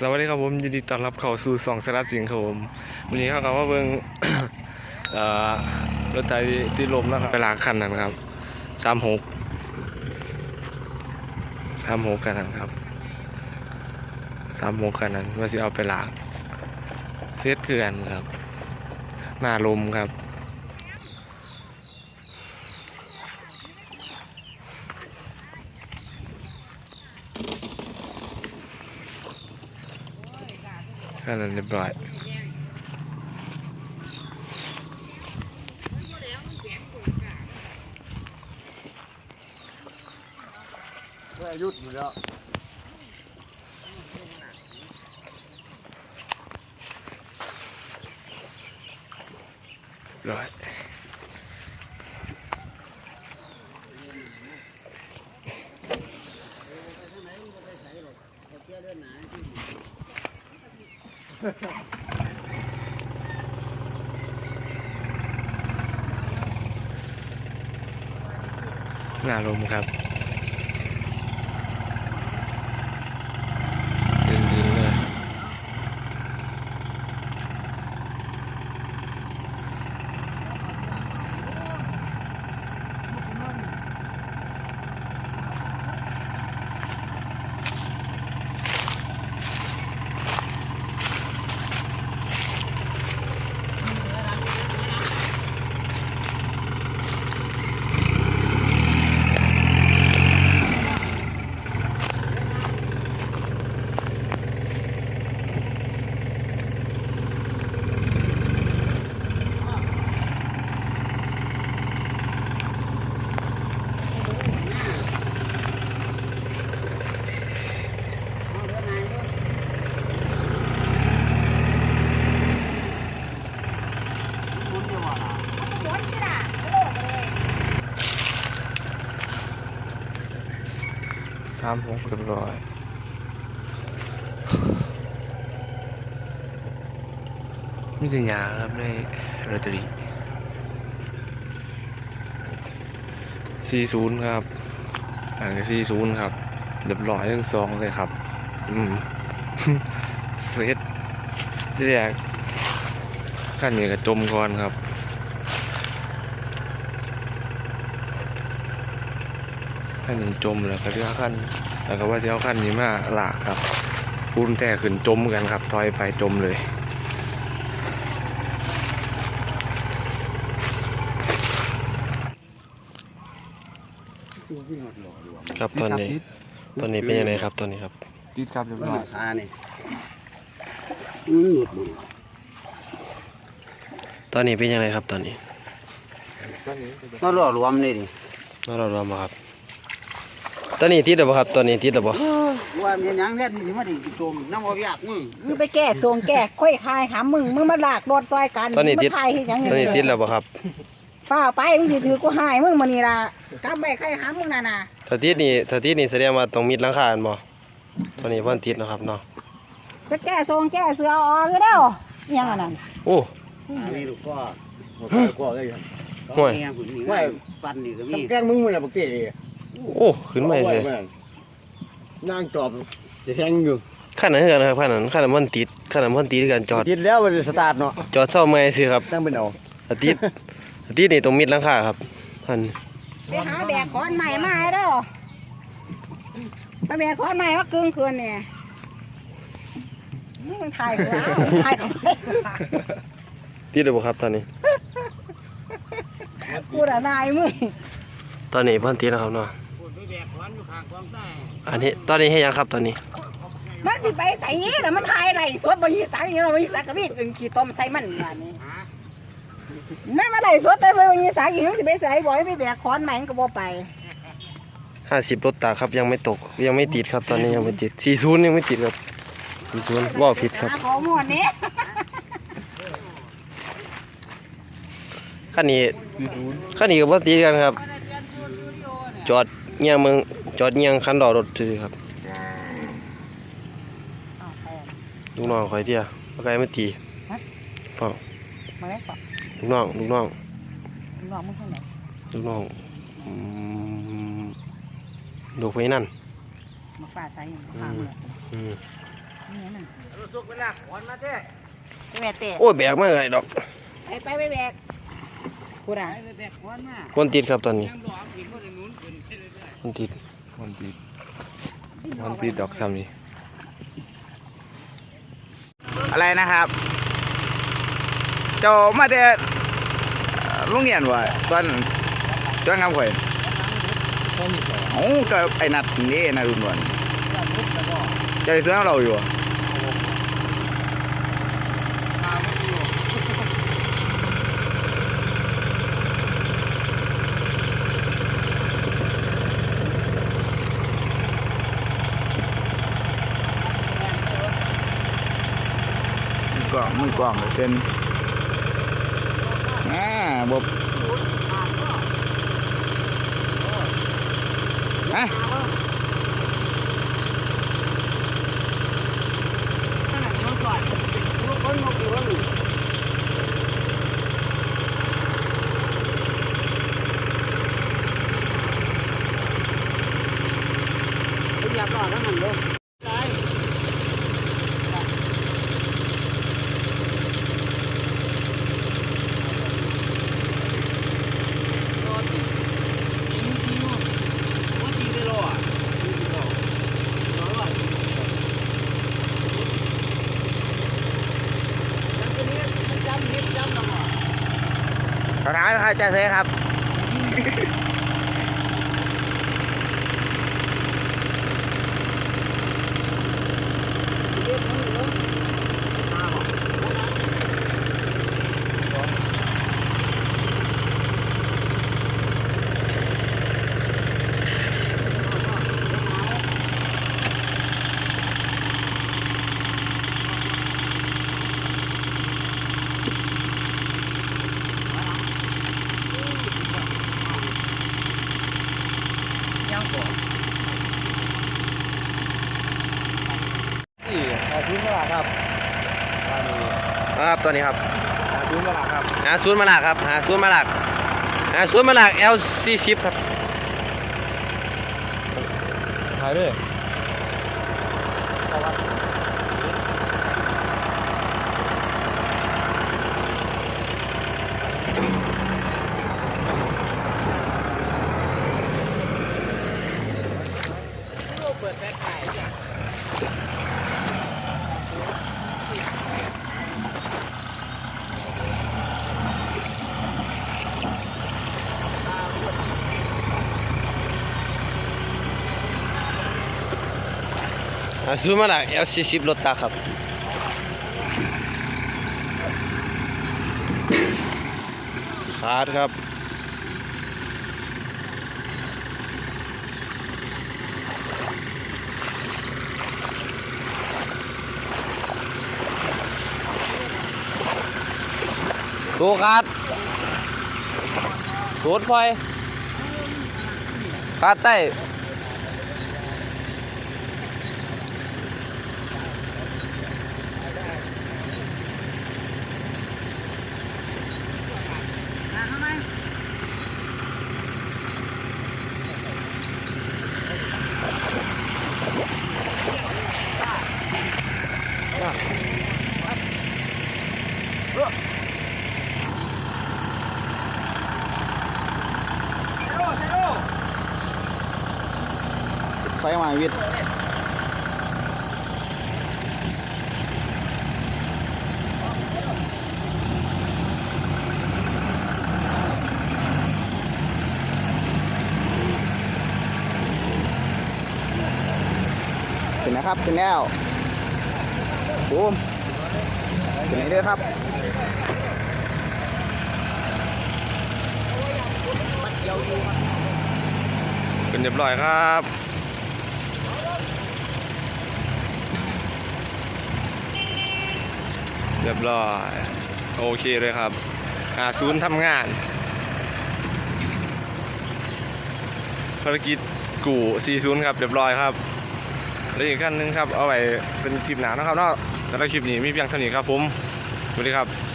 สวัสดีครับผมยินดีต้อนรับเข้าสู่สองสาระสิงห์ครับผมวันนี้เขากำว่าเบิ่งรถไถที่ลมนะครับไปล้างคันนั้นครับสามหกสามหกกันนั้นครับสามหกกันนั้นว่าสิเอาไปล้างเซตเกลือนครับหน้าลมครับ นั้นเรียบร้อยไม่ยุดอยู่แล้วเรียบร้อยหนา หน้าลมครับดินดินเลย สามหกเรียบร้อยมีแต่ยาครับในลอตเตอรี่สี่ศูนย์ครับอ่านสี่ศูนย์ครับเรียบร้อยทั้งสองเลยครับ อืมเซตที่แรกขั้นนี้ก็จมก่อนครับ ขั้นนี้จมแล้วก็เรียกขั้นแล้วก็ว่าจะเอาขั้นนี้มาหลากครับปูนแต่ขึ้นจมกันครับถอยไปจมเลยครับตอนนี้ตอนนี้เป็นยังไงครับตอนนี้ครับติดครับเรียบร้อยขานี่มันหลุดเลยตอนนี้เป็นยังไงครับตอนนี้ก็รอรวมเลยดิเราเราเรามาครับ ตอนนี้ติดแล้วบ่ครับตอนนี้ติดแล้วบ่ว่ามันยังแน่นนี่มาดิจมน้ำบ่อยากมึงมึงไปแก้ทรงแก้ค่อยคายหามึงมึงมาลากรถซอยกันตอนนี้มึงติดมาทายให้หยังตอนนี้ติดแล้วบ่ครับฝ้าไปมึงสิถือกูหายมึงมานี่ล่ะกำไปใครหามึงน่ะน่ะถ้าติดนี่ถ้าติดนี่แสดงว่าต้องมิดหลังคาอันบ่ตอนนี้เพิ่นติดนะครับเนาะจะแก้ทรงแก้เสือออกอยู่แล้วอิหยังอันนั้นโอ้อันนี้ลูกก็ก็เลยห่วยแง่หุ่นนี่ห่วยปั้นนี่ก็มีแกล้งมึงมันอะบักเต๋ โอ้ขึ้นมาเลยนั่งจอบจะแทงอยู่ขั้นนั้นคือกันครับขั้นนั้นขั้นนั้นมันติดขั้นนั้นมันติดกันจอดติดแล้วมันจะสตาร์ทเนาะจอดเศร้าเมื่อยสิครับตั้งเป็นเอาถ้าติดถ้าติดนี่ต้องมิดหลังคาครับท่านไปหาแบกขอนใหม่มาให้เด้อไปแบกขอนใหม่มากึ่งคืนเนี่ยมึงถ่ายกูเอาถ่ายเอาไว้ติดแล้วบ่ครับตอนนี้กูน่ะนายมึงตอนนี้เพิ่นติดแล้วครับเนาะ อยู่ข้างกองทรายอันนี้ตอนนี้ให้ยังครับตอนนี้ มันสิไปใส่แล้วมันถ่ายอะไรสดบ่ยีสังอยู่เนาะบ่ยีสังก็มีอื่นขี้ต้มใส่มันว่านี่มันมาไหลสดแต่เมื่อวันนี้สายอยู่สิไปใส่บ่อยไปแบกค้อนใหม่ก็บ่ไป50รถตากครับยังไม่ตกยังไม่ติดครับตอนนี้ยังไม่ติด40ยังไม่ติดครับ40ว่าผิดครับหาของหมดนี้คันนี้คันนี้ก็บ่ติดกันครับ จอด เงียงเมืองจอดเงียงคันดอรถซื่อๆครับลูกน้องคอยเที่ยบ่ไกลไม่ตีเปล่ามาแล้วก็ลูกน้องลูกน้องน้องมึงเท่าไหร่ลูกน้องอืมลูกไว้นั่นมาฝ่าใส่ข้างเลยอืมสุกเวลาขอนมาเด้แม่เตะโอ้ยแบกมาเลยดอกไปไปไปแบก พูดอะไปแบกขอนมาคนติดครับตอนนี้ยังรออีกคนนู้นขึ้นไปเรื่อยคนติดคนติดคนติดดอกซ้ำนี่อะไรนะครับ เจ้ามาแต่โรงเรียนวะตอนช่วงงามข่อยโอ้ก็ไอ้นัดนี่นัดรุ่นวันเจะได้ซื้อเราอยู่ มือกล้องมือกล้องก็เป็นอ่าบบฮะอยากรอดแล้วมันลูก สถานครับจะเซ่ครับ ครับ ตอนนี้ครับหาศูนย์มาหลักครับหาศูนย์มาหลักครับหาศูนย์มาหลักหาศูนย์มาหลัก L สี่สิบครับถ่ายด้วย หาศูมาหลัก L สี่สิบรถตาครับขาดครับสู้ขาดสูดพลอยขาดใต้ ไฟมาวิทย์ถึงนะครับถึงแล้วบูมถึงไหนด้อครับเป็นเรียบร้อยครับ เรียบร้อย โอเคเลยครับหาศูนย์ทำงาน ภารกิจกู่40ครับ เรียบร้อยครับ แล้วอีกขั้นหนึงครับ เอาไว้เป็นคลิปหนานะครับนาะสำหรับคลิปนี้มีเพียงเท่านี้ครับผมสวัสดีครับ